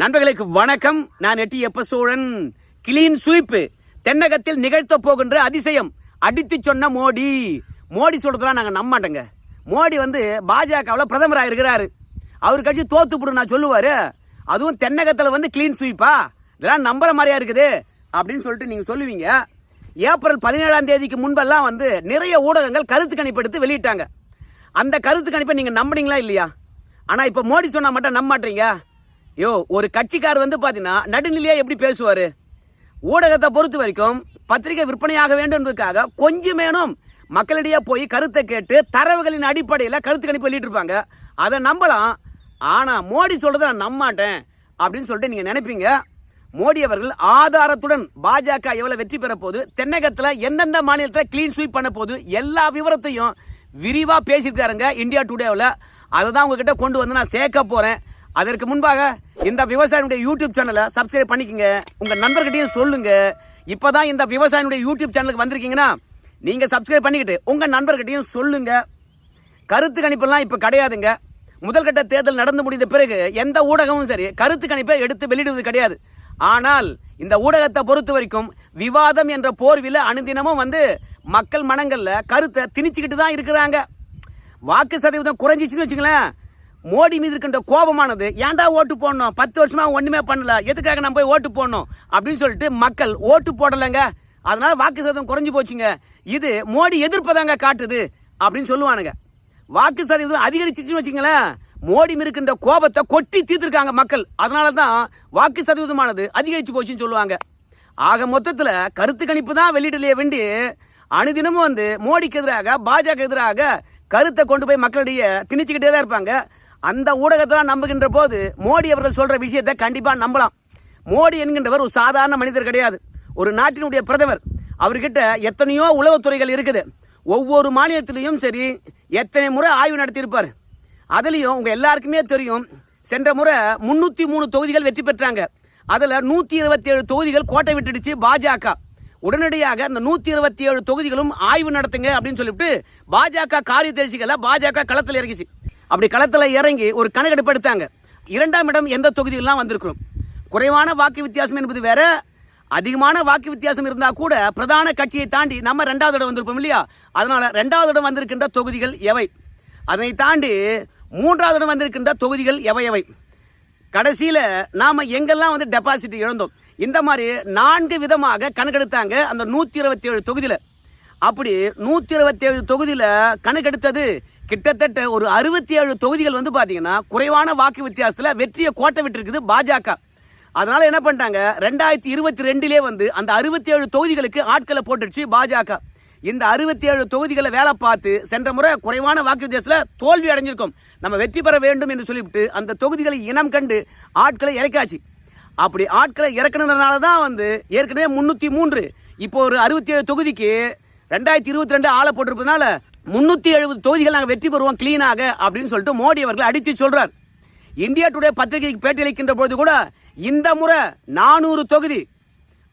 நண்பர்களுக்கு வணக்கம். நான் எட்டி எப்ப சோழன் கிளீன் ஸ்வீப்பு தென்னகத்தில் நிகழ்த்த போகின்ற அதிசயம். அடித்து சொன்ன மோடி. மோடி சொல்றதெல்லாம் நாங்கள் நம்ப மாட்டோங்க மோடி வந்து பாஜகவில் பிரதமராக இருக்கிறாரு. அவர் கட்சி தோத்துப்படும் நான் சொல்லுவார். அதுவும் தென்னகத்தில் வந்து கிளீன் ஸ்வீப்பா இதெல்லாம் நம்புற மாதிரியா இருக்குது. அப்படின்னு சொல்லிட்டு நீங்கள் சொல்லுவீங்க. ஏப்ரல் பதினேழாம் தேதிக்கு முன்பெல்லாம் வந்து நிறைய ஊடகங்கள் கருத்து கணிப்பெடுத்து வெளியிட்டாங்க. அந்த கருத்து கணிப்பை நீங்கள் நம்புனீங்களா இல்லையா? ஆனால் இப்போ மோடி சொன்னால் மட்டும் நம்ப மாட்டீங்க யோ ஒரு கட்சிக்கார் வந்து பார்த்தீங்கன்னா நடுநிலையாக எப்படி பேசுவார்? ஊடகத்தை பொறுத்த வரைக்கும் பத்திரிகை விற்பனையாக வேண்டும்ன்றதுக்காக கொஞ்சமேனும் மக்களிடையே போய் கருத்தை கேட்டு தரவுகளின் அடிப்படையில் கருத்து கணிப்பு வெளியிட்டிருப்பாங்க. அதை நம்பலாம். ஆனால் மோடி சொல்கிறத நான் நம்ப மாட்டேன் அப்படின்னு சொல்லிட்டு நீங்கள் நினைப்பீங்க. மோடி அவர்கள் ஆதாரத்துடன் பாஜக எவ்வளோ வெற்றி பெற போகுது தென்னகத்தில் எந்தெந்த மாநிலத்தில் கிளீன் ஸ்வீப் பண்ண போகுது எல்லா விவரத்தையும் விரிவாக பேசியிருக்காருங்க இந்தியா டுடேவில் அதை தான் உங்ககிட்ட கொண்டு வந்து நான் சேர்க்க போகிறேன் அதற்கு முன்பாக இந்த விவசாயினுடைய யூடியூப் சேனலை சப்ஸ்கிரைப் பண்ணிக்கங்க. உங்க சொல்லுங்கள் சொல்லுங்க. இப்பதான் இந்த விவசாயினுடைய யூடியூப் சேனலுக்கு வந்திருக்கீங்கன்னா நீங்கள் சப்ஸ்கிரைப் பண்ணிக்கிட்டு உங்கள் நண்பர்கிட்டையும் சொல்லுங்க. கருத்து கணிப்பெல்லாம் இப்போ கிடையாதுங்க. முதல்கட்ட தேர்தல் நடந்து முடிந்த பிறகு எந்த ஊடகமும் சரி கருத்து கணிப்பை எடுத்து வெளியிடுவது கிடையாது. ஆனால் இந்த ஊடகத்தை பொறுத்த வரைக்கும் விவாதம் என்ற போர்வில் அனுதினமும் வந்து மக்கள் மனங்களில் கருத்தை திணிச்சுக்கிட்டு தான் இருக்கிறாங்க. வாக்கு சதவீதம் குறைஞ்சிச்சுன்னு வச்சுங்களேன் மோடி மீது இருக்கின்ற கோபமானது ஏன்டா ஓட்டு போடணும்? பத்து வருஷமா ஒண்ணுமே பண்ணல. எதுக்காக நம்ம போய் ஓட்டு போடணும்? அப்படின்னு சொல்லிட்டு மக்கள் ஓட்டு போடலைங்க. அதனால வாக்கு சதவீதம் குறைஞ்சு போச்சுங்க. இது மோடி எதிர்ப்பதாங்க காட்டுது அப்படின்னு சொல்லுவானுங்க. வாக்கு சதவீதம் அதிகரிச்சிச்சுன்னு வச்சுங்களேன் மோடி இருக்கின்ற கோபத்தை கொட்டி தீர்த்திருக்காங்க மக்கள். அதனால தான் வாக்கு சதவீதமானது அதிகரிச்சு போச்சுன்னு சொல்லுவாங்க. ஆக மொத்தத்தில் கருத்து கணிப்பு தான் வெளியிடலையே வேண்டி அனுதினமும் வந்து மோடிக்கு எதிராக பாஜக எதிராக கருத்தை கொண்டு போய் மக்களிடையே திணிச்சுக்கிட்டே தான் இருப்பாங்க. அந்த ஊடகத்தெல்லாம் நம்புகின்ற போது மோடி அவர்கள் சொல்கிற விஷயத்தை கண்டிப்பாக நம்பலாம். மோடி என்கின்றவர் ஒரு சாதாரண மனிதர் கிடையாது. ஒரு நாட்டினுடைய பிரதமர். அவர்கிட்ட எத்தனையோ உளவுத்துறைகள் இருக்குது. ஒவ்வொரு மாநிலத்திலையும் சரி எத்தனை முறை ஆய்வு நடத்தியிருப்பார். அதுலேயும் உங்கள் எல்லாருக்குமே தெரியும் சென்ற முறை முன்னூற்றி மூணு தொகுதிகள் வெற்றி பெற்றாங்க. அதில் நூற்றி இருபத்தி ஏழு தொகுதிகள் கோட்டை விட்டுடுச்சு பாஜக. உடனடியாக அந்த நூற்றி இருபத்தி ஏழு தொகுதிகளும் ஆய்வு நடத்துங்க அப்படின்னு சொல்லிவிட்டு பாஜக காரியதரிசிகளை பாஜக களத்தில் இறங்கிச்சு. அப்படி களத்தில் இறங்கி ஒரு கணக்கெடுப்பு எடுத்தாங்க இரண்டாம் இடம் எந்த தொகுதியெல்லாம் வந்திருக்கிறோம்? குறைவான வாக்கு வித்தியாசம் என்பது வேற. அதிகமான வாக்கு வித்தியாசம் இருந்தால் கூட பிரதான கட்சியை தாண்டி நம்ம ரெண்டாவது இடம் வந்திருப்போம் இல்லையா? அதனால் ரெண்டாவது இடம் வந்திருக்கின்ற தொகுதிகள் எவை? அதனை தாண்டி மூன்றாவது இடம் வந்திருக்கின்ற தொகுதிகள் எவை எவை? கடைசியில் நாம் எங்கெல்லாம் வந்து டெபாசிட் இழந்தோம்? இந்த மாதிரி நான்கு விதமாக கணக்கெடுத்தாங்க அந்த நூற்றி இருபத்தி ஏழு தொகுதியில். அப்படி நூற்றி இருபத்தி ஏழு தொகுதியில் கணக்கெடுத்தது கிட்டத்தட்ட ஒரு அறுபத்தி ஏழு தொகுதிகள் வந்து பார்த்தீங்கன்னா குறைவான வாக்கு வித்தியாசத்தில் வெற்றியை கோட்டை விட்டுருக்குது பாஜக. அதனால என்ன பண்ணிட்டாங்க? ரெண்டாயிரத்தி இருபத்தி ரெண்டிலே வந்து அந்த அறுபத்தி ஏழு தொகுதிகளுக்கு ஆட்களை போட்டுடுச்சு பாஜக. இந்த அறுபத்தி ஏழு தொகுதிகளை வேலை பார்த்து சென்ற முறை குறைவான வாக்கு வித்தியாசத்தில் தோல்வி அடைஞ்சிருக்கும். நம்ம வெற்றி பெற வேண்டும் என்று சொல்லிவிட்டு அந்த தொகுதிகளை இனம் கண்டு ஆட்களை இறக்காச்சு. அப்படி ஆட்களை இறக்குனதுனால தான் வந்து ஏற்கனவே முந்நூற்றி மூன்று. இப்போ ஒரு அறுபத்தி ஏழு தொகுதிக்கு ரெண்டாயிரத்தி இருபத்தி ரெண்டு ஆளை போட்டிருப்பதுனால முன்னூற்றி எழுபது தொகுதிகள் நாங்கள் வெற்றி பெறுவோம் கிளீனாக அப்படின்னு சொல்லிட்டு மோடி அவர்கள் அடித்து சொல்றார். இந்தியா டுடே பத்திரிகைக்கு பேட்டியளிக்கின்ற பொழுது கூட இந்த முறை நானூறு தொகுதி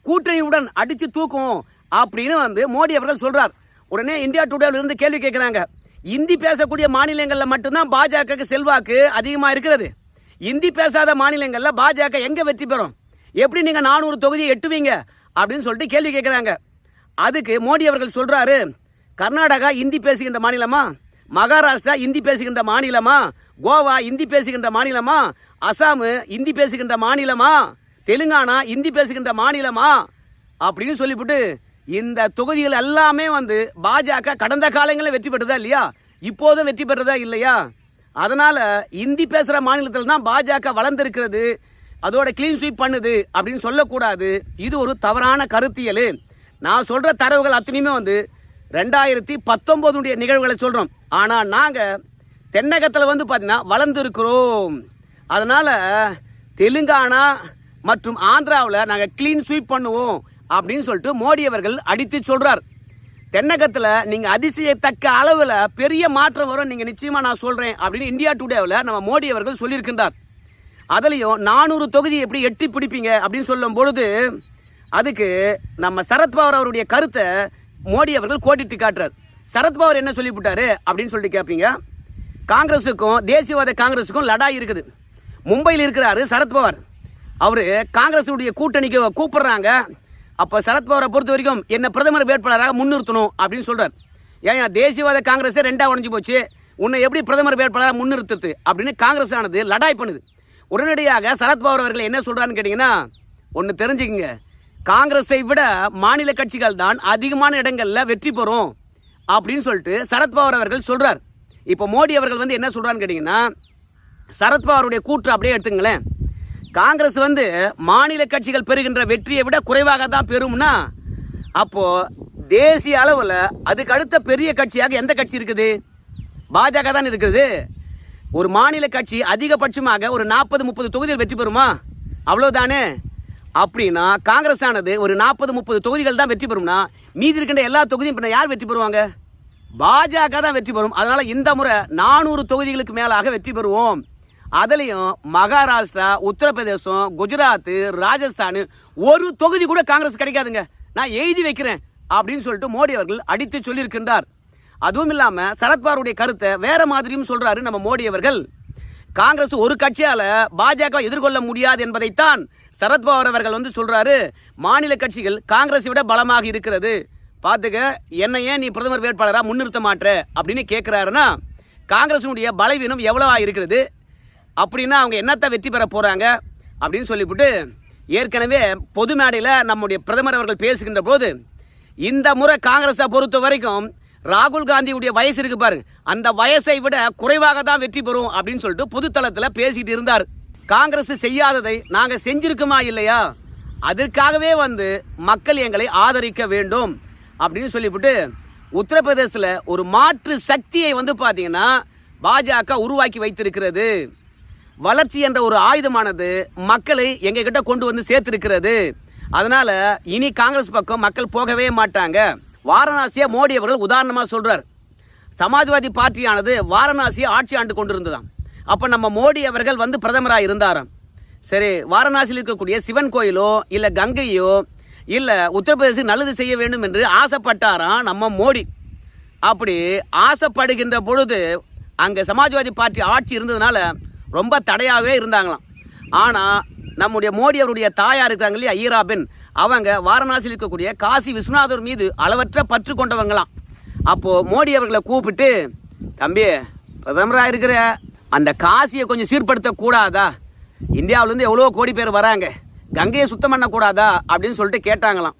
கூட்டணியுடன் அடித்து தூக்கும் அப்படின்னு வந்து மோடி அவர்கள் சொல்றார். உடனே இந்தியா டுடேல இருந்து கேள்வி கேட்குறாங்க இந்தி பேசக்கூடிய மாநிலங்களில் மட்டும்தான் பாஜக செல்வாக்கு அதிகமாக இருக்கிறது. இந்தி பேசாத மாநிலங்களில் பாஜக எங்கே வெற்றி பெறும்? எப்படி நீங்கள் நானூறு தொகுதியை எட்டுவீங்க? அப்படின்னு சொல்லிட்டு கேள்வி கேட்குறாங்க அதுக்கு மோடி அவர்கள் சொல்கிறாரு கர்நாடகா இந்தி பேசுகின்ற மாநிலமா? மகாராஷ்டிரா இந்தி பேசுகின்ற மாநிலமா? கோவா இந்தி பேசுகின்ற மாநிலமா? அசாமு இந்தி பேசுகின்ற மாநிலமா? தெலுங்கானா இந்தி பேசுகின்ற மாநிலமா? அப்படின்னு சொல்லிவிட்டு இந்த தொகுதிகள் எல்லாமே வந்து பாஜக கடந்த காலங்களில் வெற்றி பெற்றதா இல்லையா? இப்போதும் வெற்றி பெற்றதா இல்லையா? அதனால் இந்தி பேசுகிற மாநிலத்தில் தான் பாஜக வளர்ந்துருக்கிறது. அதோட கிளீன் ஸ்வீப் பண்ணுது அப்படின்னு சொல்லக்கூடாது. இது ஒரு தவறான கருத்தியல். நான் சொல்கிற தரவுகள் அத்தனையுமே வந்து ரெண்டாயிரத்தி பத்தொம்போதுடைய நிகழ்வுகளை சொல்கிறோம் ஆனால் நாங்கள் தென்னகத்தில் வந்து பார்த்திங்கன்னா வளர்ந்துருக்கிறோம். அதனால் தெலுங்கானா மற்றும் ஆந்திராவில் நாங்கள் க்ளீன் ஸ்வீப் பண்ணுவோம் அப்படின்னு சொல்லிட்டு மோடி அவர்கள் அடித்து சொல்கிறார் தென்னகத்தில் நீங்கள் அதிசயத்தக்க அளவில் பெரிய மாற்றம் வரும் நீங்கள் நிச்சயமாக நான் சொல்கிறேன் அப்படின்னு இந்தியா டுடேவில் நம்ம மோடி அவர்கள் சொல்லியிருக்கின்றார். அதுலேயும் நானூறு தொகுதி எப்படி எட்டி பிடிப்பீங்க அப்படின்னு சொல்லும் பொழுது அதுக்கு நம்ம சரத்பவார் அவருடைய கருத்தை மோடி அவர்கள் கோடிட்டு காட்டுறார். சரத்பவர் என்ன சொல்லிவிட்டாரு அப்படின்னு சொல்லிட்டு கேட்பீங்க காங்கிரஸுக்கும் தேசியவாத காங்கிரஸுக்கும் லடாய் இருக்குது. மும்பையில் இருக்கிறாரு சரத்பவார் அவர் காங்கிரஸுடைய கூட்டணிக்கு கூப்பிடுறாங்க. அப்போ சரத்பவாரை பொறுத்த வரைக்கும் என்ன பிரதமர் வேட்பாளராக முன்னிறுத்தணும் அப்படின்னு சொல்கிறார் ஏன் தேசியவாத காங்கிரஸே ரெண்டாக உடஞ்சி போச்சு. உன்னை எப்படி பிரதமர் வேட்பாளராக முன்னிறுத்துறது அப்படின்னு காங்கிரஸ் ஆனது லடாய் பண்ணுது. உடனடியாக சரத்பவார் அவர்கள் என்ன சொல்கிறான்னு கேட்டிங்கன்னா ஒன்று தெரிஞ்சுக்கங்க. காங்கிரஸை விட மாநில கட்சிகள் தான் அதிகமான இடங்களில் வெற்றி பெறும் அப்படின்னு சொல்லிட்டு சரத்பவார் அவர்கள் சொல்கிறார் இப்போ மோடி அவர்கள் வந்து என்ன சொல்கிறான்னு கேட்டிங்கன்னா சரத்பவாருடைய கூற்று அப்படியே எடுத்துங்களேன். காங்கிரஸ் வந்து மாநில கட்சிகள் பெறுகின்ற வெற்றியை விட குறைவாக தான் பெறும்னா அப்போது தேசிய அளவில் அதுக்கு அடுத்த பெரிய கட்சியாக எந்த கட்சி இருக்குது? பாஜக தான் இருக்குது. ஒரு மாநில கட்சி அதிகபட்சமாக ஒரு நாற்பது முப்பது தொகுதியில் வெற்றி பெறுமா? அவ்வளோதானே அப்படின்னா காங்கிரஸ் ஆனது ஒரு நாற்பது முப்பது தொகுதிகள் தான் வெற்றி பெறும்னா மீதி இருக்கின்ற எல்லா தொகுதியும் பின்ன யார் வெற்றி பெறுவாங்க? பாஜக தான் வெற்றி பெறும். அதனால இந்த முறை நானூறு தொகுதிகளுக்கு மேலாக வெற்றி பெறுவோம். அதுலேயும் மகாராஷ்டிரா உத்தரப்பிரதேசம் குஜராத் ராஜஸ்தான் ஒரு தொகுதி கூட காங்கிரஸ் கிடைக்காதுங்க. நான் எழுதி வைக்கிறேன் அப்படின்னு சொல்லிட்டு மோடி அவர்கள் அடித்து சொல்லியிருக்கின்றார். அதுவும் இல்லாமல் சரத்பவாருடைய கருத்தை வேற மாதிரியும் சொல்றாரு நம்ம மோடி அவர்கள். காங்கிரஸ் ஒரு கட்சியால் பாஜக எதிர்கொள்ள முடியாது என்பதைத்தான் சரத்பவார் அவர்கள் வந்து சொல்கிறாரு மாநில கட்சிகள் காங்கிரஸை விட பலமாக இருக்கிறது. பார்த்துக்க என்ன ஏன் நீ பிரதமர் வேட்பாளராக முன்னிறுத்த மாட்ட அப்படின்னு கேட்குறாருன்னா காங்கிரஸினுடைய பலவீனம் எவ்வளவா இருக்கிறது? அப்படின்னா அவங்க என்னத்தை வெற்றி பெற போகிறாங்க அப்படின்னு சொல்லிவிட்டு ஏற்கனவே பொது மேடையில் நம்முடைய பிரதமர் அவர்கள் பேசுகின்ற போது இந்த முறை காங்கிரஸை பொறுத்த வரைக்கும் ராகுல் காந்தியுடைய வயசு இருக்கு பாருங்க. அந்த வயசை விட குறைவாக தான் வெற்றி பெறும். அப்படின்னு சொல்லிட்டு பொதுத்தளத்தில் பேசிக்கிட்டு இருந்தார். காங்கிரஸ் செய்யாததை நாங்கள் செஞ்சிருக்குமா இல்லையா? அதற்காகவே வந்து மக்கள் எங்களை ஆதரிக்க வேண்டும் அப்படின்னு சொல்லிவிட்டு உத்தரப்பிரதேசத்தில் ஒரு மாற்று சக்தியை வந்து பார்த்தீங்கன்னா பாஜக உருவாக்கி வைத்திருக்கிறது. வளர்ச்சி என்ற ஒரு ஆயுதமானது மக்களை எங்ககிட்ட கொண்டு வந்து சேர்த்திருக்கிறது. அதனால் இனி காங்கிரஸ் பக்கம் மக்கள் போகவே மாட்டாங்க. வாரணாசியை மோடி அவர்கள் உதாரணமாக சொல்கிறார் சமாஜ்வாதி பார்ட்டியானது வாரணாசியை ஆட்சி ஆண்டு கொண்டிருந்ததாம். அப்போ நம்ம மோடி அவர்கள் வந்து பிரதமராக இருந்தாராம். சரி வாரணாசியில் இருக்கக்கூடிய சிவன் கோயிலோ இல்லை கங்கையோ இல்லை உத்தரப்பிரதேசம் நல்லது செய்ய வேண்டும் என்று ஆசைப்பட்டாராம் நம்ம மோடி. அப்படி ஆசைப்படுகின்ற பொழுது அங்கே சமாஜ்வாதி பார்ட்டி ஆட்சி இருந்ததுனால ரொம்ப தடையாகவே இருந்தாங்களாம். ஆனால் நம்முடைய மோடி அவருடைய தாயார் இருக்காங்க இல்லையா ஈராபின் அவங்க வாரணாசியில் இருக்கக்கூடிய காசி விஸ்வநாதர் மீது அளவற்ற பற்று கொண்டவங்களாம். அப்போது மோடி அவர்களை கூப்பிட்டு தம்பி பிரதமராக இருக்கிற அந்த காசியை கொஞ்சம் சீர்படுத்த கூடாதா இந்தியாவிலேருந்து எவ்வளோ கோடி பேர் வராங்க. கங்கையை சுத்தம் பண்ணக்கூடாதா? அப்படின்னு சொல்லிட்டு கேட்டாங்களாம்.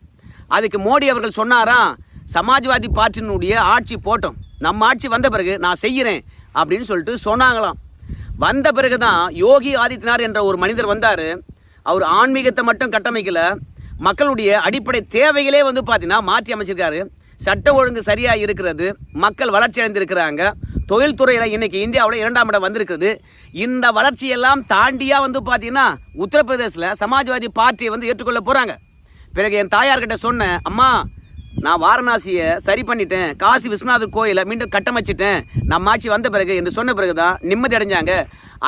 அதுக்கு மோடி அவர்கள் சொன்னாராம் சமாஜ்வாதி பார்ட்டினுடைய ஆட்சி போட்டோம். நம்ம ஆட்சி வந்த பிறகு நான் செய்கிறேன். அப்படின்னு சொல்லிட்டு சொன்னாங்களாம். வந்த பிறகு தான் யோகி ஆதித்யநாத் என்ற ஒரு மனிதர் வந்தார். அவர் ஆன்மீகத்தை மட்டும் கட்டமைக்கல. மக்களுடைய அடிப்படை தேவைகளே வந்து பார்த்தீங்கன்னா மாற்றி அமைச்சிருக்காரு. சட்ட ஒழுங்கு சரியாக இருக்கிறது. மக்கள் வளர்ச்சி அடைந்திருக்கிறாங்க. தொழில்துறையில் இன்றைக்கி இந்தியாவில் இரண்டாம் இடம் வந்திருக்குது இந்த வளர்ச்சியெல்லாம் தாண்டியாக வந்து பார்த்தீங்கன்னா உத்தரப்பிரதேசில் சமாஜ்வாதி பார்ட்டியை வந்து ஏற்றுக்கொள்ள போகிறாங்க பிறகு என் தாயார்கிட்ட சொன்னேன் அம்மா நான் வாரணாசியை சரி பண்ணிட்டேன். காசி விஸ்வநாதர் கோயிலை மீண்டும் கட்டமைச்சிட்டேன். நம்ம ஆட்சி வந்த பிறகு என்று சொன்ன பிறகு தான் நிம்மதி அடைஞ்சாங்க.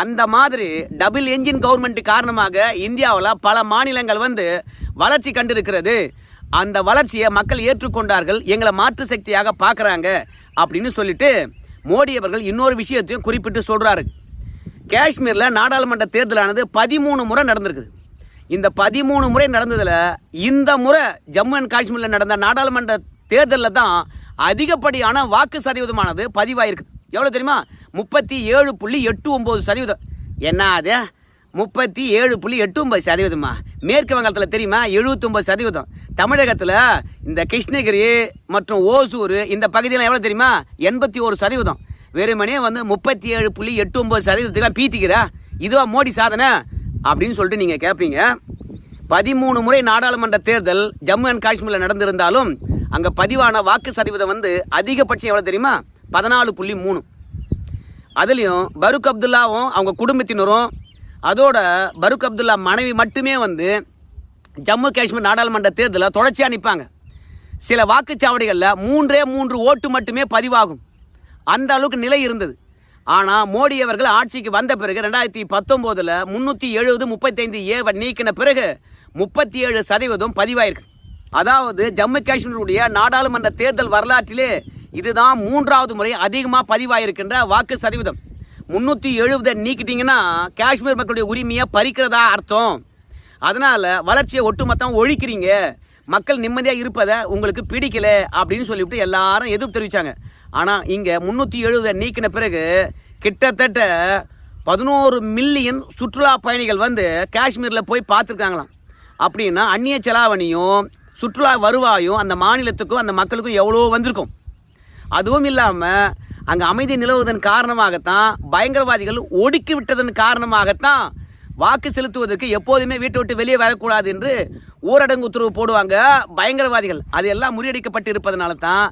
அந்த மாதிரி டபுள் என்ஜின் கவர்மெண்ட் காரணமாக இந்தியாவில் பல மாநிலங்கள் வந்து வளர்ச்சி கண்டிருக்கிறது. அந்த வளர்ச்சியை மக்கள் ஏற்றுக்கொண்டார்கள். எங்களை மாற்று சக்தியாக பார்க்குறாங்க. அப்படின்னு சொல்லிட்டு மோடி அவர்கள் இன்னொரு விஷயத்தையும் குறிப்பிட்டு சொல்கிறாரு காஷ்மீரில் நாடாளுமன்ற தேர்தலானது பதிமூணு முறை நடந்திருக்குது. இந்த பதிமூணு முறை நடந்ததில் இந்த முறை ஜம்மு அண்ட் காஷ்மீரில் நடந்த நாடாளுமன்ற தேர்தலில் தான் அதிகப்படியான வாக்கு சதவீதமானது பதிவாயிருக்குது. எவ்வளோ தெரியுமா? முப்பத்தி ஏழு புள்ளி எட்டு ஒம்பது சதவீதம். என்ன அது? முப்பத்தி ஏழு புள்ளி எட்டு ஒன்பது சதவீதமா மேற்கு வங்கத்தில் தெரியுமா? எழுபத்தொம்பது சதவீதம். தமிழகத்தில் இந்த கிருஷ்ணகிரி மற்றும் ஓசூர் இந்த பகுதியில் எவ்வளோ தெரியுமா? எண்பத்தி ஒரு சதவீதம். வெறுமனே வந்து முப்பத்தி ஏழு புள்ளி எட்டு ஒம்பது சதவீதத்துக்குலாம் பீத்திக்கிறா. இதுவா மோடி சாதனை? அப்படின்னு சொல்லிட்டு நீங்கள் கேட்பீங்க பதிமூணு முறை நாடாளுமன்ற தேர்தல் ஜம்மு அண்ட் காஷ்மீரில் நடந்திருந்தாலும் அங்கே பதிவான வாக்கு சதவீதம் வந்து அதிகபட்சம் எவ்வளோ தெரியுமா? பதினாலு புள்ளி மூணு. அதுலேயும் பருக் அப்துல்லாவும் அவங்க குடும்பத்தினரும் அதோட பருக் அப்துல்லா மனைவி மட்டுமே வந்து ஜம்மு காஷ்மீர் நாடாளுமன்ற தேர்தலில் தொடர்ச்சியாக நிற்பாங்க சில வாக்குச்சாவடிகளில் மூன்றே மூன்று ஓட்டு மட்டுமே பதிவாகும். அந்த அளவுக்கு நிலை இருந்தது. ஆனால் மோடி அவர்கள் ஆட்சிக்கு வந்த பிறகு ரெண்டாயிரத்தி பத்தொம்போதில் முந்நூற்றி எழுபது முப்பத்தைந்து ஏவை நீக்கின பிறகு முப்பத்தி ஏழு சதவீதம் பதிவாயிருக்கு. அதாவது ஜம்மு காஷ்மீருடைய நாடாளுமன்ற தேர்தல் வரலாற்றிலே இதுதான் மூன்றாவது முறை அதிகமாக பதிவாயிருக்கின்ற வாக்கு சதவீதம். முந்நூற்றி எழுபதை நீக்கிட்டீங்கன்னா காஷ்மீர் மக்களுடைய உரிமையை பறிக்கிறதா அர்த்தம். அதனால் வளர்ச்சியை ஒட்டுமொத்தம் ஒழிக்கிறீங்க. மக்கள் நிம்மதியாக இருப்பதை உங்களுக்கு பிடிக்கல அப்படின்னு சொல்லிவிட்டு எல்லாரும் எதிர்ப்பு தெரிவித்தாங்க ஆனால் இங்கே முந்நூற்றி எழுபதை நீக்கின பிறகு கிட்டத்தட்ட பதினோரு மில்லியன் சுற்றுலா பயணிகள் வந்து காஷ்மீரில் போய் பார்த்துருக்காங்களாம். அப்படின்னா அந்நிய செலாவணியும் சுற்றுலா வருவாயும் அந்த மாநிலத்துக்கும் அந்த மக்களுக்கும் எவ்வளோ வந்திருக்கும். அதுவும் இல்லாமல் அங்கே அமைதி நிலவுவதன் காரணமாகத்தான் பயங்கரவாதிகள் ஒடுக்கி விட்டதன் காரணமாகத்தான் வாக்கு செலுத்துவதற்கு எப்போதுமே வீட்டை விட்டு வெளியே வரக்கூடாது என்று ஊரடங்கு உத்தரவு போடுவாங்க பயங்கரவாதிகள். அது எல்லாம் முறியடிக்கப்பட்டு இருப்பதனால தான்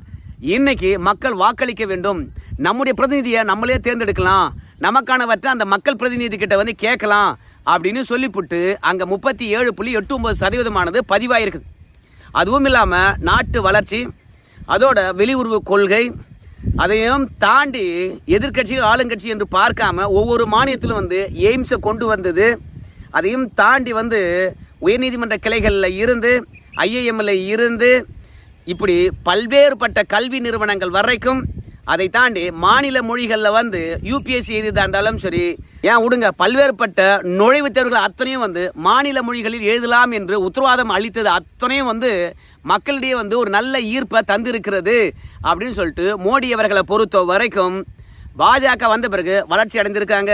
இன்னைக்கு மக்கள் வாக்களிக்க வேண்டும். நம்முடைய பிரதிநிதியை நம்மளே தேர்ந்தெடுக்கலாம். நமக்கானவற்றை அந்த மக்கள் பிரதிநிதி கிட்ட வந்து கேட்கலாம் அப்படின்னு சொல்லிவிட்டு அங்கே முப்பத்தி ஏழு புள்ளி எட்டு ஒன்பது சதவீதமானது பதிவாயிருக்குது அதுவும் இல்லாமல் நாட்டு வளர்ச்சி அதோட வெளியுறவு கொள்கை அதையும் தாண்டி எதிர்கட்சி ஆளுங்கட்சி என்று பார்க்காம ஒவ்வொரு மாநிலத்திலும் வந்து எய்ம்ஸை கொண்டு வந்தது. அதையும் தாண்டி வந்து உயர்நீதிமன்ற கிளைகளில் இருந்து ஐஏஎம்எல்ஏ இருந்து இப்படி பல்வேறுபட்ட கல்வி நிறுவனங்கள் வரைக்கும் அதை தாண்டி மாநில மொழிகளில் வந்து யூபிஎஸ்சி எழுதியதாக இருந்தாலும் சரி ஏன் விடுங்க பல்வேறுபட்ட நுழைவுத் தேர்வுகள் அத்தனையும் வந்து மாநில மொழிகளில் எழுதலாம் என்று உத்தரவாதம் அளித்தது அத்தனையும் வந்து மக்களிடையே வந்து ஒரு நல்ல ஈர்ப்பை தந்திருக்கிறது அப்படின்னு சொல்லிட்டு மோடி அவர்களை பொறுத்த வரைக்கும் பாஜக வந்த பிறகு வளர்ச்சி அடைந்திருக்காங்க.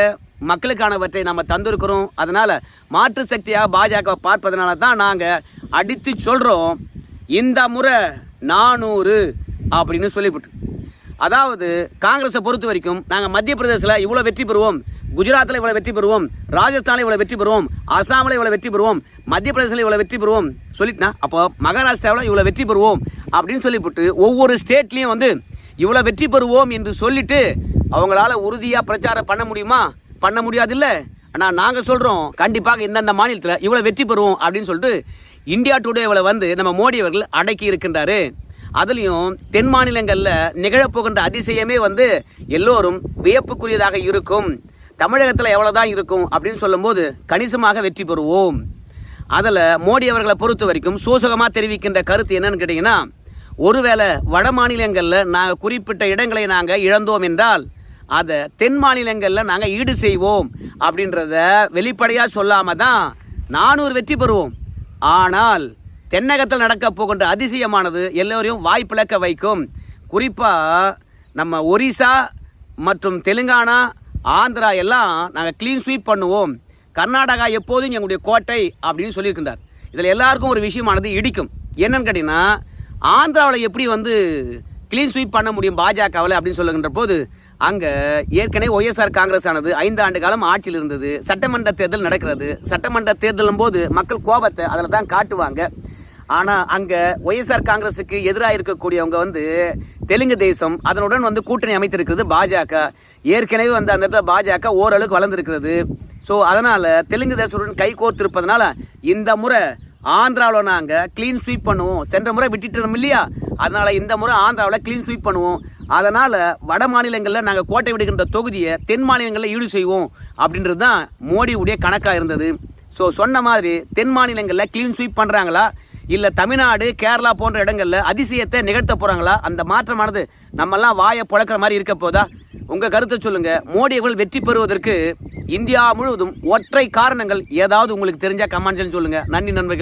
மக்களுக்கானவற்றை நம்ம தந்திருக்கிறோம். அதனால் மாற்று சக்தியாக பாஜக பார்ப்பதனால தான் நாங்கள் அடித்து சொல்கிறோம் இந்த முறை நானூறு அப்படின்னு சொல்லிவிட்டு. அதாவது காங்கிரஸை பொறுத்த வரைக்கும் நாங்கள் மத்திய பிரதேசத்தில் இவ்வளோ வெற்றி பெறுவோம். குஜராத்தில் இவ்வளோ வெற்றி பெறுவோம். ராஜஸ்தானில் இவ்வளோ வெற்றி பெறுவோம். அசாமில் இவ்வளோ வெற்றி பெறுவோம். மத்திய பிரதேசத்தில் இவ்வளோ வெற்றி பெறுவோம். சொல்லிட்டுனா அப்போ மகாராஷ்டிராவில் இவ்வளோ வெற்றி பெறுவோம் அப்படின்னு சொல்லிவிட்டு ஒவ்வொரு ஸ்டேட்லேயும் வந்து இவ்வளோ வெற்றி பெறுவோம் என்று சொல்லிட்டு அவங்களால உறுதியாக பிரச்சாரம் பண்ண முடியுமா? பண்ண முடியாது இல்லை ஆனால் நாங்கள் சொல்கிறோம் கண்டிப்பாக இந்தந்த மாநிலத்தில் இவ்வளோ வெற்றி பெறுவோம் அப்படின்னு சொல்லிட்டு இந்தியா டுடேவில் வந்து நம்ம மோடி அவர்கள் அடக்கி இருக்கின்றாரு. அதுலேயும் தென் மாநிலங்களில் நிகழப்போகின்ற அதிசயமே வந்து எல்லோரும் வியப்புக்குரியதாக இருக்கும். தமிழகத்தில் எவ்வளோதான் இருக்கும் அப்படின்னு சொல்லும்போது கணிசமாக வெற்றி பெறுவோம். அதில் மோடி அவர்களை பொறுத்த வரைக்கும் சூசகமாக தெரிவிக்கின்ற கருத்து என்னன்னு கேட்டிங்கன்னா ஒருவேளை வட மாநிலங்களில் நாங்கள் குறிப்பிட்ட இடங்களை நாங்கள் இழந்தோம் என்றால் அதை தென் மாநிலங்களில் நாங்கள் ஈடு செய்வோம் அப்படின்றத வெளிப்படையாக சொல்லாமல் தான் நானூறு வெற்றி பெறுவோம். ஆனால் தென்னகத்தில் நடக்க போகின்ற அதிசயமானது எல்லோரையும் வாய்ப்பிழக்க வைக்கும். குறிப்பாக நம்ம ஒரிசா மற்றும் தெலுங்கானா ஆந்திரா எல்லாம் நாங்கள் க்ளீன் ஸ்வீப் பண்ணுவோம். கர்நாடகா எப்போதும் எங்களுடைய கோட்டை அப்படின்னு சொல்லியிருக்கின்றார். இதில் எல்லாருக்கும் ஒரு விஷயமானது இடிக்கும். என்னன்னு கேட்டிங்கன்னா ஆந்திராவில் எப்படி வந்து க்ளீன் ஸ்வீப் பண்ண முடியும் பாஜகவில் அப்படின்னு சொல்லுகின்ற போது அங்கே ஏற்கனவே ஒய்எஸ்ஆர் காங்கிரஸ் ஆனது ஐந்து ஆண்டு காலம் ஆட்சியில் இருந்தது. சட்டமன்ற தேர்தல் நடக்கிறது. சட்டமன்ற தேர்தலும் போது மக்கள் கோபத்தை அதில் தான் காட்டுவாங்க. ஆனால் அங்கே ஒய்எஸ்ஆர் காங்கிரஸுக்கு எதிராக இருக்கக்கூடியவங்க வந்து தெலுங்கு தேசம் அதனுடன் வந்து கூட்டணி அமைத்திருக்கிறது பாஜக. ஏற்கனவே வந்து அந்த இடத்துல பாஜக ஓரளவுக்கு வளர்ந்துருக்கிறது. ஸோ அதனால் தெலுங்கு தேசத்துடன் கை கோர்த்திருப்பதனால இந்த முறை ஆந்திராவில் நாங்கள் க்ளீன் ஸ்வீப் பண்ணுவோம். சென்ற முறை விட்டுட்டோம் இல்லையா? அதனால் இந்த முறை ஆந்திராவில் க்ளீன் ஸ்வீப் பண்ணுவோம். அதனால் வட மாநிலங்களில் நாங்கள் கோட்டை விடுகின்ற தொகுதியை தென் மாநிலங்களில் ஈடு செய்வோம் அப்படின்றது தான் மோடியுடைய கணக்காக இருந்தது. ஸோ சொன்ன மாதிரி தென் மாநிலங்களில் க்ளீன் ஸ்வீப் பண்ணுறாங்களா இல்லை தமிழ்நாடு கேரளா போன்ற இடங்களில் அதிசயத்தை நிகழ்த்த போகிறாங்களா அந்த மாற்றமானது நம்மெல்லாம் வாயை புழக்கிற மாதிரி இருக்க போதா? உங்கள் கருத்தை சொல்லுங்கள் மோடி அவர்கள் வெற்றி பெறுவதற்கு இந்தியா முழுவதும் ஒற்றை காரணங்கள் ஏதாவது உங்களுக்கு தெரிஞ்சால் கமெண்ட்ஸ் சொல்லுங்கள் நன்றி நண்பர்களே.